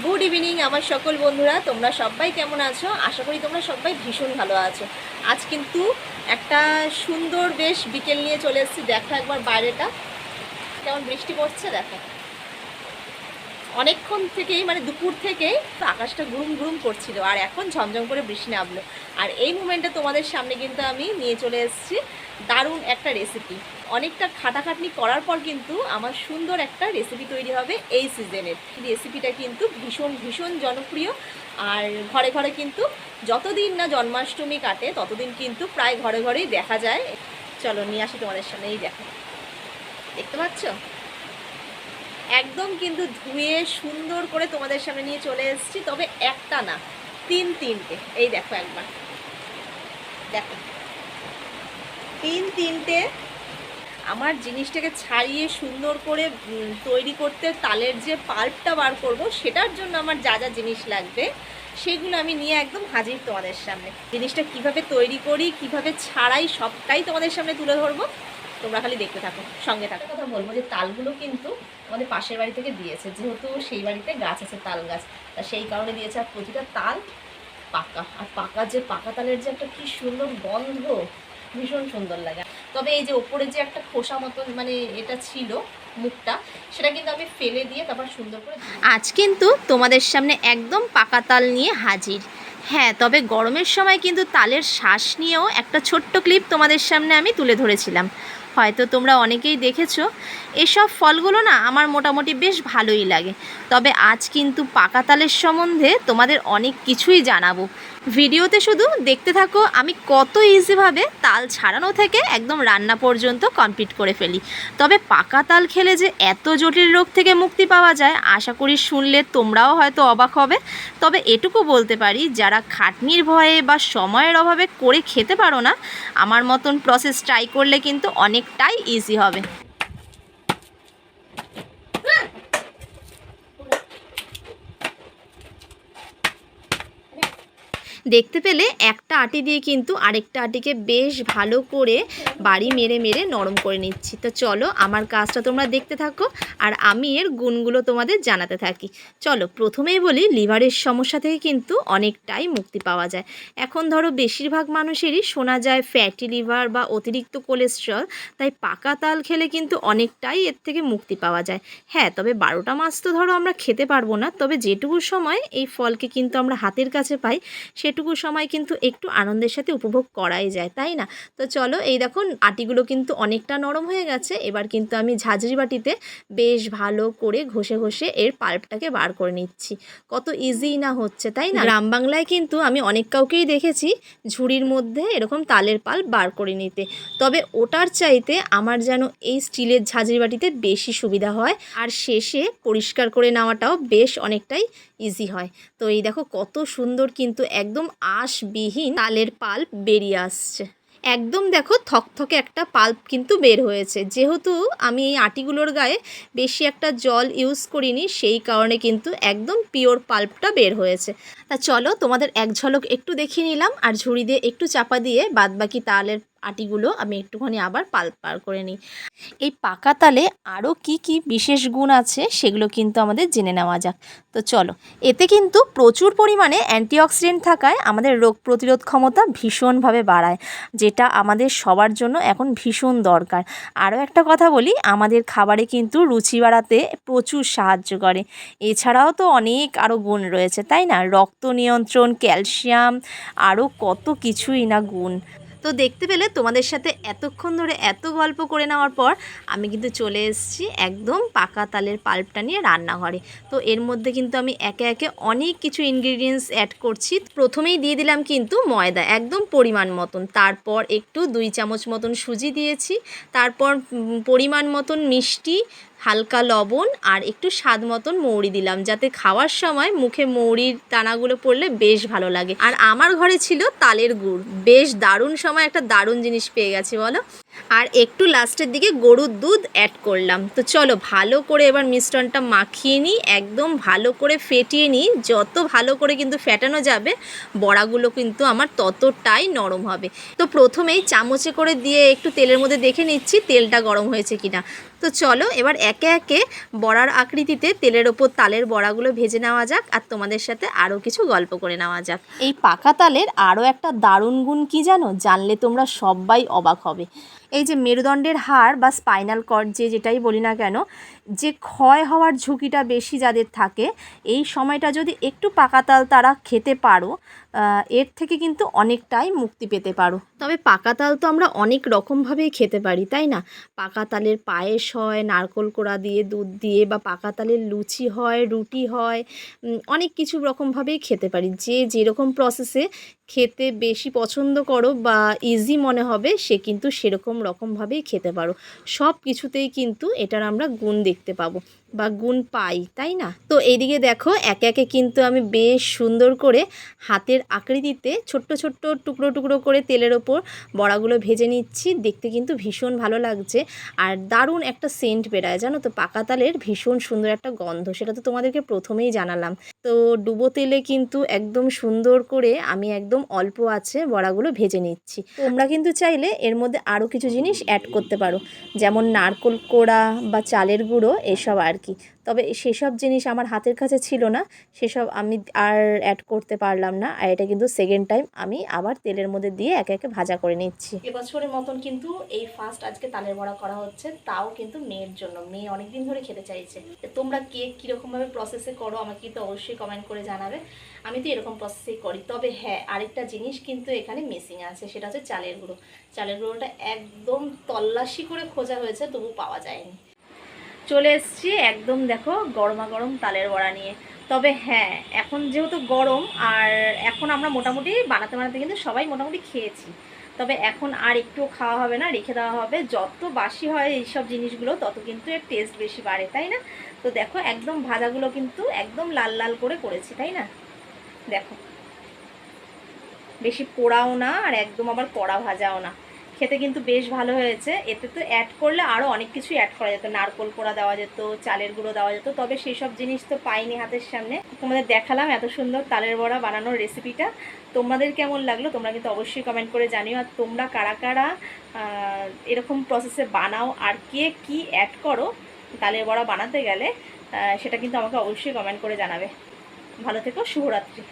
Good evening আমার সকল বন্ধুরা, তোমরা সবাই কেমন আছো? আশা করি তোমরা সবাই ভীষণ ভালো আছো। আজ কিন্তু একটা সুন্দর বেশ বিকেল নিয়ে চলে এসেছি, দেখো একবার বাইরেটা। কেমন বৃষ্টি পড়ছে, দেখো। অনেকক্ষণ থেকেই মানে দুপুর থেকেই আকাশটা গুরুম গুরুম করছিল, আর এখন ঝমঝম করে বৃষ্টি নামলো। আর এই মুমেন্টে তোমাদের সামনে কিন্তু আমি নিয়ে চলে এসেছি দারুণ একটা রেসিপি অনেকটা খাটাখাটনি করার পর কিন্তু আমার সুন্দর একটা রেসিপি তৈরি হবে এই সিজনের রেসিপিটা কিন্তু ভীষণ ভীষণ জনপ্রিয়। আর ঘরে ঘরে কিন্তু যতদিন না জন্মাষ্টমী কাটে, ততদিন কিন্তু প্রায় ঘরে, ঘরেই দেখা যায়। চলো নিয়ে আসি তোমাদের সামনে এই দেখো। দেখতে পাচ্ছ? একদম কিন্তু ধুয়ে সুন্দর করে তোমাদের সামনে নিয়ে চলে এসেছি, তবে একটা না, তিন তিনটে। এই দেখো একবার। দেখো। তিন তিনটে আমার জিনিসটাকে ছাড়িয়ে সুন্দর করে তৈরি করতে তালের যে পাল্পটা বার করব, সেটার জন্য আমার যা যা জিনিস লাগবে, সেগুলো আমি নিয়ে একদম হাজির তোমাদের সামনে। জিনিসটা কীভাবে তৈরি করি, কীভাবে ছাড়াই সবটাই তোমাদের সামনে তুলে ধরবো, তোমরা খালি দেখতে থাকো, সঙ্গে থাকো। কথা বলব যে তালগুলো কিন্তু আমাদের পাশের বাড়ি থেকে দিয়েছে, যেহেতু সেই বাড়িতে গাছ আছে, তাল গাছ। তা সেই কারণে দিয়েছে, আর প্রতিটা তাল পাকা। আর পাকা যে পাকা তালের যে একটা কি সুন্দর গন্ধ ভীষণ সুন্দর লাগে। তবে এই যে ওপরে যে একটা খোসা মতন মানে এটা ছিল মুখটা, সেটা কিন্তু আমি ফেলে দিয়ে তারপর সুন্দর করে আজ কিন্তু তোমাদের সামনে একদম পাকা তাল নিয়ে হাজির। হ্যাঁ তবে গরমের সময় কিন্তু তালের শ্বাস নিয়েও একটা ছোট্ট ক্লিপ তোমাদের সামনে আমি তুলে ধরেছিলাম। হয়তো তোমরা অনেকেই দেখেছ, এসব ফলগুলো না আমার মোটামুটি বেশ ভালোই লাগে। তবে আজ কিন্তু পাকা তালের সম্বন্ধে তোমাদের অনেক কিছুই জানাব। ভিডিওতে শুধু দেখতে থাকো, আমি কত ইজিভাবে তাল ছাড়ানো থেকে একদম রান্না পর্যন্ত কমপ্লিট করে ফেলি। তবে পাকা তাল খেলে যে এত জটিল রোগ থেকে মুক্তি পাওয়া যায়, আশা করি শুনলে তোমরাও হয়তো অবাক হবে। তবে এটুকু বলতে পারি, যারা খাটনির ভয়ে বা সময়ের অভাবে করে খেতে পারো না, আমার মতন প্রসেস ট্রাই করলে কিন্তু অনেকটাই ইজি হবে। দেখতে পেলে একটা আটি দিয়ে কিন্তু আরেকটা আটিকে বেশ ভালো করে বাড়ি মেরে মেরে নরম করে নিচ্ছি। তো চলো আমার কাজটা তোমরা দেখতে থাকো আর আমি এর গুণগুলো তোমাদের জানাতে থাকি। চলো প্রথমেই বলি, লিভারের সমস্যা থেকে কিন্তু অনেকটাই মুক্তি পাওয়া যায়। এখন ধরো বেশিরভাগ মানুষেরই শোনা যায় ফ্যাটি লিভার বা অতিরিক্ত কোলেস্ট্রল, তাই পাকা তাল খেলে কিন্তু অনেকটাই এর থেকে মুক্তি পাওয়া যায়। হ্যাঁ তবে বারোটা মাস তো ধরো আমরা খেতে পারব না, তবে যেটুকু সময় এই ফলকে কিন্তু আমরা হাতের কাছে পাই, সেটুকু সময় কিন্তু একটু আনন্দের সাথে উপভোগ করাই যায়, তাই না? তো চলো এই দেখো আটিগুলো কিন্তু অনেকটা নরম হয়ে গেছে। এবার কিন্তু আমি ঝাঁঝরি বাটিতে বেশ ভালো করে ঘষে ঘষে এর পাল্পটাকে বার করে নিচ্ছি। কত ইজি না হচ্ছে, তাই না? গ্রাম বাংলায় কিন্তু আমি অনেক কাউকেই দেখেছি ঝুড়ির মধ্যে এরকম তালের পাল্প বার করে নিতে। তবে ওটার চাইতে আমার যেন এই স্টিলের ঝাঁঝরি বাটিতে বেশি সুবিধা হয়। আর শেষে পরিষ্কার করে নেওয়াটাও বেশ অনেকটাই ইজি হয়। তো এই দেখো কত সুন্দর কিন্তু একদম আঁশবিহীন তালের পাল্প বেরিয়ে আসছে। একদম দেখো থকথকে একটা পাল্প কিন্তু বের হয়েছে। যেহেতু আমি এই আটিগুলোর গায়ে বেশি একটা জল ইউজ করিনি, সেই কারণে কিন্তু একদম পিওর পাল্পটা বের হয়েছে। তা চলো তোমাদের এক ঝলক একটু দেখিয়ে নিলাম, আর ঝুড়ি দিয়ে একটু চাপা দিয়ে বাদবাকি তালের আটিগুলো আমি একটুখানি আবার পাল্প পার করে নিই। এই পাকা তালে আরও কি কি বিশেষ গুণ আছে সেগুলো কিন্তু আমাদের জেনে নেওয়া যাক। তো চলো, এতে কিন্তু প্রচুর পরিমাণে অ্যান্টিঅক্সিডেন্ট থাকায় আমাদের রোগ প্রতিরোধ ক্ষমতা ভীষণভাবে বাড়ায়, যেটা আমাদের সবার জন্য এখন ভীষণ দরকার। আরও একটা কথা বলি, আমাদের খাবারে কিন্তু রুচি বাড়াতে প্রচুর সাহায্য করে। এছাড়াও তো অনেক আরও গুণ রয়েছে, তাই না? রক্ত নিয়ন্ত্রণ, ক্যালসিয়াম আরও কত কিছুই না গুণ। তো দেখতে পেলে তোমাদের সাথে এতক্ষণ ধরে এত গল্প করে নেওয়ার পর আমি কিন্তু চলে এসেছি একদম পাকা তালের পাল্পটা নিয়ে রান্নাঘরে। তো এর মধ্যে কিন্তু আমি একে একে অনেক কিছু ইনগ্রিডিয়েন্টস অ্যাড করছি। প্রথমেই দিয়ে দিলাম কিন্তু ময়দা, একদম পরিমাণ মতন। তারপর একটু দুই চামচ মতন সুজি দিয়েছি। তারপর পরিমাণ মতন মিষ্টি হালকা লবণ আর একটু স্বাদ মতন মৌরি দিলাম, যাতে খাওয়ার সময় মুখে মৌরির দানাগুলো পড়লে বেশ ভালো লাগে। আর আমার ঘরে ছিল তালের গুড়। বেশ দারুণ সময় একটা দারুণ জিনিস পেয়ে গেছে, বলো? আর একটু লাস্টের দিকে গরুর দুধ অ্যাড করলাম। তো চলো ভালো করে এবার মিশ্রণটা মাখিয়ে নিই, একদম ভালো করে ফেটিয়ে নিই। যত ভালো করে কিন্তু ফেটানো যাবে, বড়াগুলো কিন্তু আমার ততটাই নরম হবে। তো প্রথমেই চামচে করে দিয়ে একটু তেলের মধ্যে দেখে নিচ্ছি তেলটা গরম হয়েছে কিনা। তো চলো এবার একে একে বড়ার আকৃতিতে তেলের ওপর তালের বড়াগুলো ভেজে নেওয়া যাক আর তোমাদের সাথে আরও কিছু গল্প করে নেওয়া যাক। এই পাকা তালের আরও একটা দারুণ গুণ কি জানো? জানলে তোমরা সবাই অবাক হবে। এই যে মেরুদণ্ডের হাড় বা স্পাইনাল কর্ড যে যেটাই বলি না কেন, যে ক্ষয় হওয়ার ঝুঁকিটা বেশি যাদের থাকে, এই সময়টা যদি একটু পাকা তাল তারা খেতে পারো এর থেকে কিন্তু অনেকটাই মুক্তি পেতে পারো। তবে পাকা তাল তো আমরা অনেক রকমভাবেই খেতে পারি, তাই না? পাকা তালের পায়েস হয়, নারকোল কোড়া দিয়ে, দুধ দিয়ে বা পাকা তালের লুচি হয়, রুটি হয় অনেক কিছু রকমভাবেই খেতে পারি। যে যেরকম প্রসেসে খেতে বেশি পছন্দ করো বা ইজি মনে হবে, সে কিন্তু সেরকম রকমভাবেই খেতে পারো। সব কিছুতেই কিন্তু এটার আমরা গুণ দেখতে পাবো বা গুণ পাই, তাই না? তো এইদিকে দেখো, একে একে কিন্তু আমি বেশ সুন্দর করে হাতের আকৃতিতে ছোট্ট ছোট্ট টুকরো টুকরো করে তেলের ওপর বড়াগুলো ভেজে নিচ্ছি। দেখতে কিন্তু ভীষণ ভালো লাগছে আর দারুণ একটা সেন্ট বেরায় জানো তো, পাকা তালের ভীষণ সুন্দর একটা গন্ধ, সেটা তো তোমাদেরকে প্রথমেই জানালাম। তো ডুবো তেলে কিন্তু একদম সুন্দর করে আমি একদম অল্প আছে বড়াগুলো ভেজে নিচ্ছি। তোমরা কিন্তু চাইলে এর মধ্যে আরও কিছু জিনিস অ্যাড করতে পারো। যেমন নারকোল কোড়া বা চালের গুঁড়ো, এসব আর কি। তবে সেসব জিনিস আমার হাতের কাছে ছিল না, সেসব আমি আর অ্যাড করতে পারলাম না। আর এটা কিন্তু সেকেন্ড টাইম আমি আবার তেলের মধ্যে দিয়ে একে একে ভাজা করে নিচ্ছি। এবছরের মতন কিন্তু এই ফার্স্ট আজকে তালের বড়া করা হচ্ছে, তাও কিন্তু মেয়ের জন্য। মেয়ে অনেকদিন ধরে খেতে চাইছে। তোমরা কে কীরকমভাবে প্রসেসে করো আমাকে কিন্তু অবশ্যই কমেন্ট করে জানাবে। আমি তো এরকম প্রসেসেই করি। তবে হ্যাঁ আরেকটা জিনিস কিন্তু এখানে মিসিং আছে, সেটা হচ্ছে চালের গুঁড়ো। চালের গুঁড়োটা একদম তল্লাশি করে খোঁজা হয়েছে, তবু পাওয়া যায়নি। চলে এসছি একদম দেখো গরমা গরম তালের বড়া নিয়ে। তবে হ্যাঁ এখন যেহেতু গরম, আর এখন আমরা মোটামুটি বানাতে বানাতে কিন্তু সবাই মোটামুটি খেয়েছি। তবে এখন আর একটু খাওয়া হবে না, রেখে দেওয়া হবে। যত বাসি হয় এইসব জিনিসগুলো, তত কিন্তু এর টেস্ট বেশি বাড়ে, তাই না? তো দেখো একদম ভাজাগুলো কিন্তু একদম লাল লাল করে করেছি, তাই না? দেখো। বেশি পোড়াও না, আর একদম আবার কড়া ভাজাও না। খেতে কিন্তু বেশ ভালো হয়েছে। এতে তো অ্যাড করলে আরও অনেক কিছুই অ্যাড করা যেত। নারকোল কোড়া দেওয়া যেত, চালের গুঁড়ো দেওয়া যেত। তবে সেই সব জিনিস তো পাইনি হাতের সামনে। তোমাদের দেখালাম এত সুন্দর তালের বড়া বানানোর রেসিপিটা তোমাদের কেমন লাগল তোমরা কিন্তু অবশ্যই কমেন্ট করে জানিও। আর তোমরা কারা কারা এরকম প্রসেসে বানাও আর কে কি অ্যাড করো তালের বড়া বানাতে গেলে সেটা কিন্তু আমাকে অবশ্যই কমেন্ট করে জানাবে। ভালো থেকো, শুভরাত্রি।